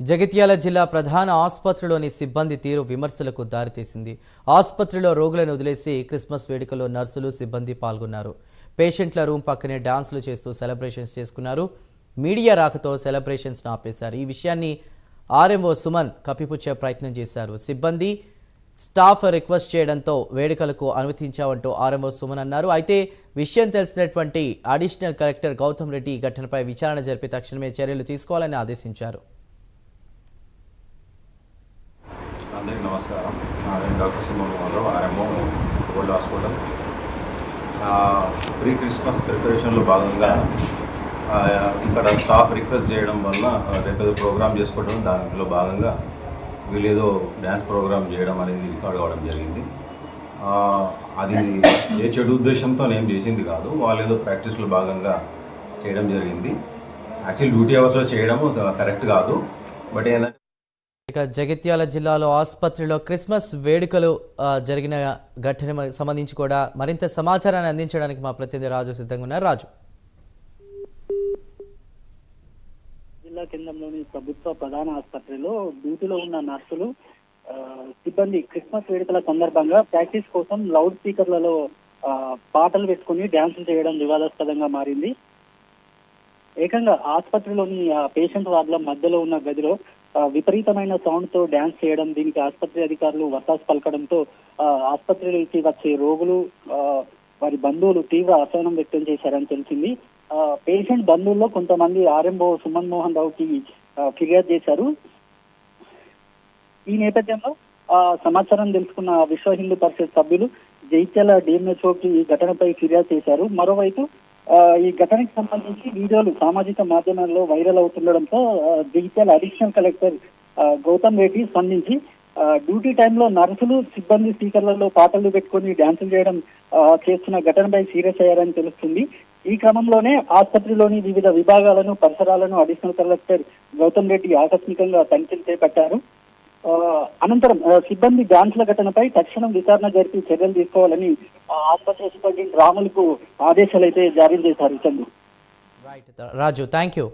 జగిత్యాల జిల్లా ప్రధాన ఆసుపత్రిలోని సిబ్బంది తీరు విమర్శలకు దారితీసింది. ఆసుపత్రిలో రోగులను వదిలేసి క్రిస్మస్ వేడుకలో నర్సులు సిబ్బంది పాల్గొన్నారు. పేషెంట్ల రూమ్ పక్కనే డాన్సులు చేస్తూ సెలబ్రేషన్స్ చేసుకున్నారు. మీడియా రాకతో సెలబ్రేషన్స్ ఆపేశారు. ఈ విషయాన్ని ఆర్ఎంఓ సుమన్ కప్పిపుచ్చే ప్రయత్నం చేశారు. సిబ్బంది స్టాఫ్ రిక్వెస్ట్ చేయడంతో వేడుకలకు అనుమతించామంటూ ఆర్ఎంఓ సుమన్ అన్నారు. అయితే విషయం తెలిసినటువంటి అడిషనల్ కలెక్టర్ గౌతమ్ రెడ్డి ఈ ఘటనపై విచారణ జరిపి తక్షణమే చర్యలు తీసుకోవాలని ఆదేశించారు. నమస్కారం. నేను doctor Suman Madhav RMO old hospital. Pre Christmas ప్రిపరేషన్లో భాగంగా ఇక్కడ స్టాఫ్ రిక్వెస్ట్ చేయడం వల్ల ఆ, రేపు ఏదో ప్రోగ్రామ్ చేసుకోవడం దానిలో భాగంగా వీళ్ళు ఏదో డ్యాన్స్ ప్రోగ్రామ్ చేయడం అనేది రికార్డ్ కావడం జరిగింది. అది ఏ చెడు ఉద్దేశంతో నేను చేసింది కాదు వాళ్ళు ఏదో ప్రాక్టీస్లో భాగంగా చేయడం జరిగింది. యాక్చువల్ డ్యూటీ అవర్స్లో చేయడం కరెక్ట్ కాదు బట్ ఏంటంటే ఇక జగిత్యాల జిల్లాలో ఆసుపత్రిలో క్రిస్మస్ వేడుకలు జరిగిన ఘటన సంబంధించి కూడా మరింత సమాచారాన్ని అందించడానికి మా ప్రతినిధి రాజు సిద్ధంగా ఉన్నారు. రాజు. జిల్లా కేంద్రంలోని ప్రభుత్వ ప్రధాన ఆసుపత్రిలో డ్యూటీలో ఉన్న నర్సులు సిబ్బంది క్రిస్మస్ వేడుకల సందర్భంగా ప్రాక్టీస్ కోసం లౌడ్ స్పీకర్లలో పాటలు పెట్టుకుని డ్యాన్సులు చేయడం వివాదాస్పదంగా మారింది. ఏకంగా ఆసుపత్రిలోని పేషెంట్ వార్డుల మధ్యలో ఉన్న గదిలో విపరీతమైన సౌండ్తో డ్యాన్స్ చేయడం దీనికి ఆసుపత్రి అధికారులు వత్తాసు పలకడంతో ఆ, ఆసుపత్రికి వచ్చే రోగులు వారి బంధువులు తీవ్ర అసహనం వ్యక్తం చేశారని తెలిసింది. పేషెంట్ బంధువుల్లో కొంతమంది ఆర్ఎంఓ సుమన్ మోహన్ రావుకి ఫిర్యాదు చేశారు. ఈ నేపథ్యంలో ఆ సమాచారం తెలుసుకున్న విశ్వ హిందూ పరిషత్ సభ్యులు జైత్యాల డిఎంహెచ్ఓకి ఈ ఘటనపై ఫిర్యాదు చేశారు. మరోవైపు ఈ ఘటనకు సంబంధించి వీడియోలు సామాజిక మాధ్యమాల్లో viral అవుతుండడంతో digital Jagtial additional collector Gautam Reddy స్పందించి డ్యూటీ టైంలో నర్సులు సిబ్బంది స్పీకర్లలో పాటలు పెట్టుకొని డ్యాన్సులు చేయడం చేస్తున్న ఘటనపై సీరియస్ అయ్యారని తెలుస్తుంది. ఈ క్రమంలోనే ఆసుపత్రిలోని వివిధ విభాగాలను పరిసరాలను అడిషనల్ కలెక్టర్ గౌతమ్ రెడ్డి ఆకస్మికంగా తనిఖీలు చేపట్టారు. అనంతరం సిబ్బంది గాంట్ల ఘటనపై తక్షణం విచారణ జరిపి చర్యలు తీసుకోవాలని ఆసుపత్రి సిబ్బంది రాములకు ఆదేశాలు అయితే జారీ చేశారు. Chandru right Raju thank you